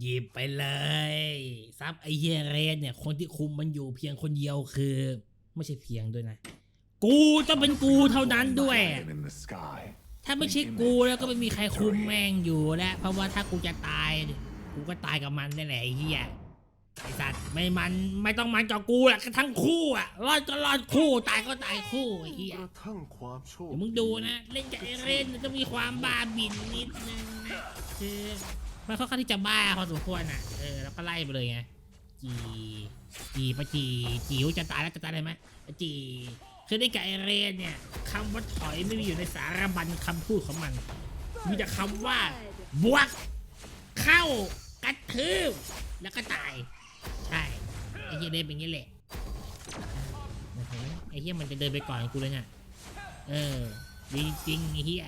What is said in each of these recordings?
หยิบไปเลยซับไอเฮียเรนเนี่ย คนที่คุมมันอยู่เพียงคนเดียวคือ ไม่ใช่เพียงด้วยนะ กูต้องเป็นกูเท่านั้นด้วย ถ้าไม่ใช่กูแล้วก็ไม่มีใครคุมแม่งอยู่แล้วเพราะว่าถ้ากูจะตาย กูก็ตายกับมันนั่นแหละไอ้เหี้ยไอ้สัตว์ไม่มันไม่ต้องมันกับกูแหละทั้งคู่อะรอดก็รอดคู่ตายก็ตายคู่ไอ้เหี้ยทั่งความโชคเดี๋ยวมึงดูนะ เล่นกับไอเรนจะมีความบ้าบินนิดนึงนะคือ มันค่อนข้างที่จะบ้าพอสมควรอะ เออ แล้วก็ไล่ไปเลยไง จี จีปะจี จิ๋วจะตายแล้วจะตายเลยไหมจี คือเล่นกับไอเรนเนี่ยคำว่าถอยไม่มีอยู่ในสารบัญคำพูดของมัน มีแต่คำว่า บวก เข้ากระทืบแล้วก็ตาย ใช่ ไอ้เฮียเดินเป็นอย่างนี้แหละไอ้เฮียมันจะเดินไปก่อนกูเลยเนี่ย เออดีจริงไอ้เฮีย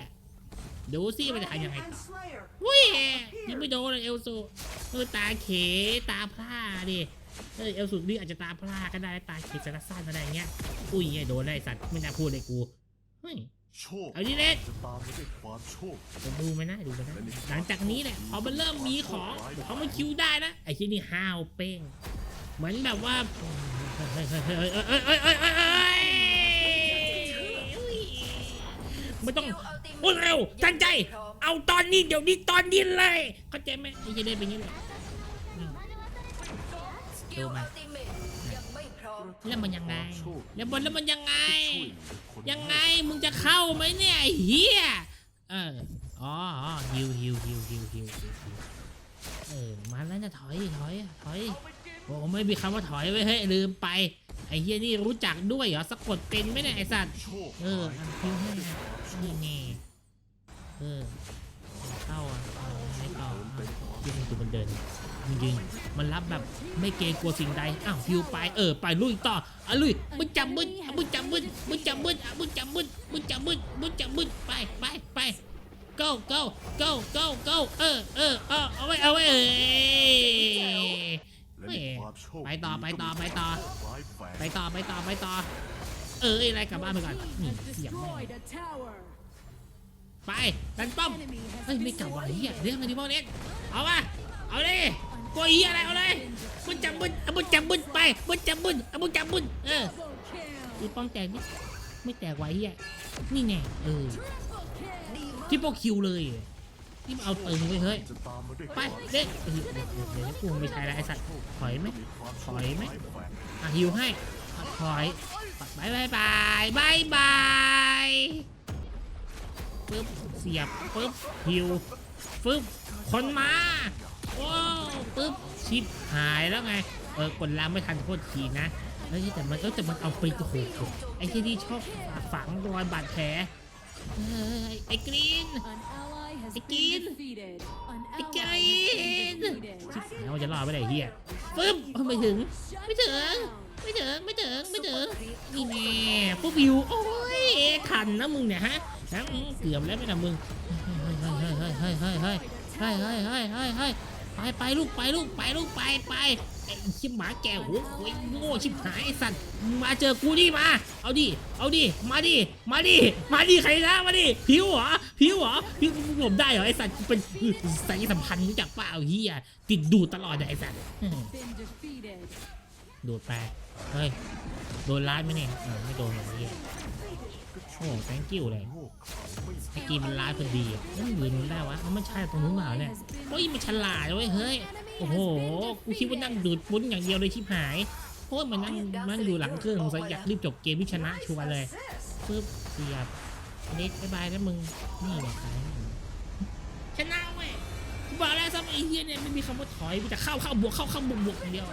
ดูสิมันจะทำยังไงต่อวุ้ยยังไม่โดนเลยเอลซูเออตาเขตาพร่าดิเออเอลซูนี่อาจจะตาพร่าก็ได้ตาเขสารสั้นอะไรเงี้ยอุ้ยโดนได้สัตว์ไม่น่าพูดเลยกูเฮ้ยเอาดิเล็ดดูมันนะดูมันนะหลังจากนี้แหละพอมันเริ่มมีของเขามาคิวได้นะไอ้ที่นี่ห้าวเป้งเหมือนแบบว่าไม่ต้อง วทันใจ เอาตอนนี้เดี๋ยวนี้ตอนนี้เลย เข้าใจไหมไอ้จะได้เป็นอยังไงอืมสกิลอัลติเมทยังไม่พร้อมแล้วมันยังไงความโชคแล้วบนแล้วมันยังไงช่วยเหลือคนยังไงมึงจะเข้าไหมเนี่ยไอ้เฮียเอออ๋ออ๋อฮิวฮิวฮิวฮิวฮิวฮิวฮิวเออมาแล้วจะถอยถอยถอยโอ้ไม่มีคำว่าถอยไว้ยเฮ้ยลืมไปไอ้เฮียนี่รู้จักด้วยเหรอสะกดเป็นไหมเนี่ยไอ้สัตว์โชคเอออันคิวให้นะนี่ไง เออเข้าอะเอาไม่เข้าที่มันดูมันเดินมันยืนมันรับแบบไม่เกรงกลัวสิ่งใดอ้าวฮิวไปเออไปลุยต่ออะลุยมึงจับมึงอะมึงจับมึงมึงจับมึงอะมึงจับมึงมึงจับมึงมึงจับมึงไปไปไป go go go go go เออเออเออเอาไว้เอาไว้เอ้ยไปต่อไปต่อไปต่อไปต่อไปต่อไปต่อ เอออะไรกลับบ้านไปก่อนนี่เสียบแม่ ไปดันป้อมเฮ้ยไม่เก่าว่ะเฮียเรื่องอะไรที่พ่กเล็กเอามะเอาเลยตัวเฮียอะไรเอาเลยบุญจับบุญอบุญจับบุญไปบุญจับบุญบุญจับบุญเออที่ป้องแตกไม่ไม่แตกว่ะเฮียนี่แน่เออที่ปโปคิวเลยที่เอาเติมไปเฮ้ยไปเด็กเดี๋ยวเดี๋ยวกูมีใครแล้ไอสัตว์ถอยไหมถอยไหมอะฮิวให้ถอยบายบายบายบาย ปึ๊บเสียบปึ๊บฮิวปึ๊บคนมาโอ้ปึ๊บชิปหายแล้วไงเออกดล้างไม่ทันโทษทีนะเฮ้ยแต่มันก็แต่มันเอาไปโอ้โหไอ้ที่นี่ชอบฝังรอยบาดแผลไอ้กรีน An ally has Again. been defeated. An ไอ้กรีนชิบหายเราจะรอดไม่ได้เฮียปึ๊บไม่ถึง ไม่ถึง ไม่ถึง ไม่ถึง ไม่ถึง นี่แน่พวกวิวโอ้ ยขันนะมึงเนี่ยฮะนะอืมเกือบแล้วไหมนะมึงเฮ้ยเฮ้ยเฮ้ยเฮ้ยเฮ้ยเฮ้ยเฮ้ยเฮ้ยเฮ้ยเฮ้ยเฮ้ยไปไปลูกไปลูกไปลูกไปไปไอ้ชิบหมาแก่หัวโอยโง่ชิบหายไอ้สัตว์มาเจอกูดิมา เอาดิเอาดิมาดิมาดิมาดิใครนะมาดิผิวเหรอผิวเหรอผิวมึงหลบได้เหรอไอ้สัตว์เป็นสายสัมพันธ์รู้จักเปล่าเฮียติดดูตลอดเลยไอ้สัตว์ ดูดไป เฮ้ย โดนร้ายไหมเนี่ยเออไม่โดนหรอกเฮียโอ้ thank you เลยไอ้กีมันร้ายคนดีอะแล้วมันยืนได้วะมันไม่ใช่ตรงนู้นเปล่าเนี่ยเฮ้ยมันฉลาดเว้ยเฮ้ย โอ้โห กูคิดว่านั่งดูดปุ้นอย่างเดียวเลยชิบหายเพราะมันนั่งมันอยู่หลังเครื่องสอยากรีบจบเกมที่ชนะชัวร์เลยปึ๊บเสียบอันนี้บายบายแล้วมึง นี่แหละตายชนะเว้ยบอกแล้วซ้ำไอ้เฮียเนี่ยไม่มีคำว่าถอยมีแต่เข้าเข้าบวกเข้าเข้าบวกบวกอย่างเดียว